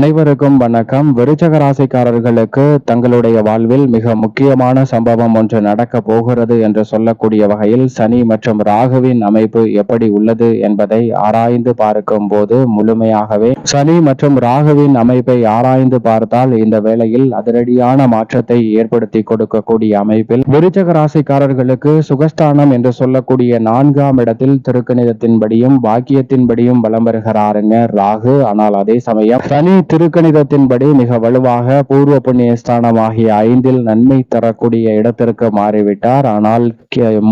அனைவருக்கும் வணக்கம். விருச்சக ராசிக்காரர்களுக்கு தங்களுடைய வாழ்வில் மிக முக்கியமான சம்பவம் ஒன்று நடக்க போகிறது என்று சொல்லக்கூடிய வகையில் சனி மற்றும் ராகுவின் அமைப்பு எப்படி உள்ளது என்பதை ஆராய்ந்து பார்க்கும் போது முழுமையாகவே சனி மற்றும் ராகுவின் அமைப்பை ஆராய்ந்து பார்த்தால் இந்த வேளையில் அதிரடியான மாற்றத்தை ஏற்படுத்தி கொடுக்கக்கூடிய அமைப்பில் விருச்சக ராசிக்காரர்களுக்கு சுகஸ்தானம் என்று சொல்லக்கூடிய நான்காம் இடத்தில் திருக்கணிதத்தின்படியும் பாக்கியத்தின்படியும் வலம் வருகிறாருங்க ராகு. ஆனால் அதே சமயம் சனி திருக்கணிதத்தின்படி மிக வலுவாக பூர்வ புண்ணிய ஸ்தானம் ஆகிய ஐந்தில் நன்மை தரக்கூடிய இடத்திற்கு மாறிவிட்டார். ஆனால்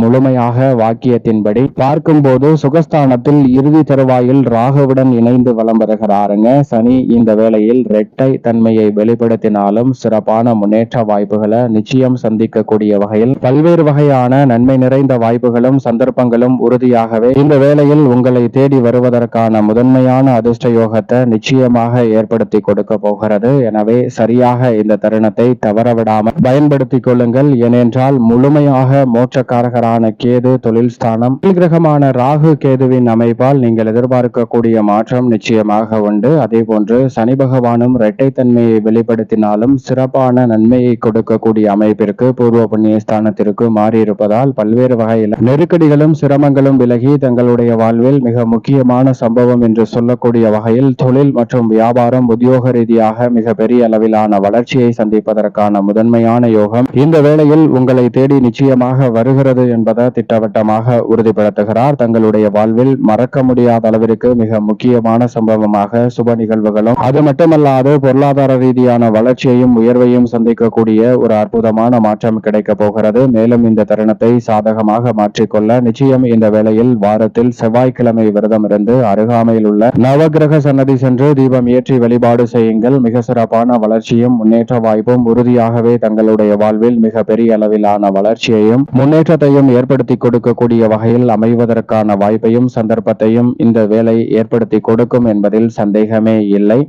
முழுமையாக வாக்கியத்தின்படி பார்க்கும்போது சுகஸ்தானத்தில் இறுதி தருவாயில் ராகுவுடன் இணைந்து வலம் வருகிறாருங்க. சனி இந்த வேளையில் இரட்டை தன்மையை வெளிப்படுத்தினாலும் சிறப்பான முன்னேற்ற வாய்ப்புகளை நிச்சயம் சந்திக்கக்கூடிய வகையில் பல்வேறு வகையான நன்மை நிறைந்த வாய்ப்புகளும் சந்தர்ப்பங்களும் உறுதியாகவே இந்த வேளையில் உங்களை தேடி வருவதற்கான முதன்மையான அதிர்ஷ்ட யோகத்தை நிச்சயமாக ஏற்படுத்த கொடுக்க போகிறது. எனவே சரியாக இந்த தருணத்தை தவறவிடாமல் பயன்படுத்திக் கொள்ளுங்கள். ஏனென்றால் முழுமையாக மோட்சக்காரகரான கேது தொழில் ஸ்தானம் கிரகமான ராகு கேதுவின் அமைப்பால் நீங்கள் எதிர்பார்க்கக்கூடிய மாற்றம் நிச்சயமாக உண்டு. அதே போன்று சனி பகவானும் இரட்டைத்தன்மையை வெளிப்படுத்தினாலும் சிறப்பான நன்மையை கொடுக்கக்கூடிய அமைப்பிற்கு பூர்வ புண்ணிய ஸ்தானத்திற்கு மாறியிருப்பதால் பல்வேறு வகையில் நெருக்கடிகளும் சிரமங்களும் விலகி தங்களுடைய வாழ்வில் மிக முக்கியமான சம்பவம் என்று சொல்லக்கூடிய வகையில் தொழில் மற்றும் வியாபாரம் உத்தியோக ரீதியாக மிக பெரிய அளவிலான வளர்ச்சியை சந்திப்பதற்கான முதன்மையான யோகம் இந்த வேளையில் உங்களை தேடி நிச்சயமாக வருகிறது என்பதை திட்டவட்டமாக உறுதிப்படுத்துகிறார். தங்களுடைய வாழ்வில் மறக்க முடியாத அளவிற்கு மிக முக்கியமான சம்பவமாக சுப நிகழ்வுகளும் அது மட்டுமல்லாது பொருளாதார ரீதியான வளர்ச்சியையும் உயர்வையும் சந்திக்கக்கூடிய ஒரு அற்புதமான மாற்றம் கிடைக்க போகிறது. மேலும் இந்த தருணத்தை சாதகமாக மாற்றிக்கொள்ள நிச்சயம் இந்த வேளையில் வாரத்தில் செவ்வாய்க்கிழமை விரதம் இருந்து அருகாமையில் உள்ள நவகிரக சன்னதி சென்று தீபம் ஏற்றி வழிபாடு செய்யுங்கள். மிக சிறப்பான வளர்ச்சியும் முன்னேற்ற வாய்ப்பும் உறுதியாகவே தங்களுடைய வாழ்வில் மிக பெரிய அளவிலான வளர்ச்சியையும் முன்னேற்றத்தையும் ஏற்படுத்தி கொடுக்கக்கூடிய வகையில் அமைவதற்கான வாய்ப்பையும் சந்தர்ப்பத்தையும் இந்த வேலை ஏற்படுத்தி கொடுக்கும் என்பதில் சந்தேகமே இல்லை.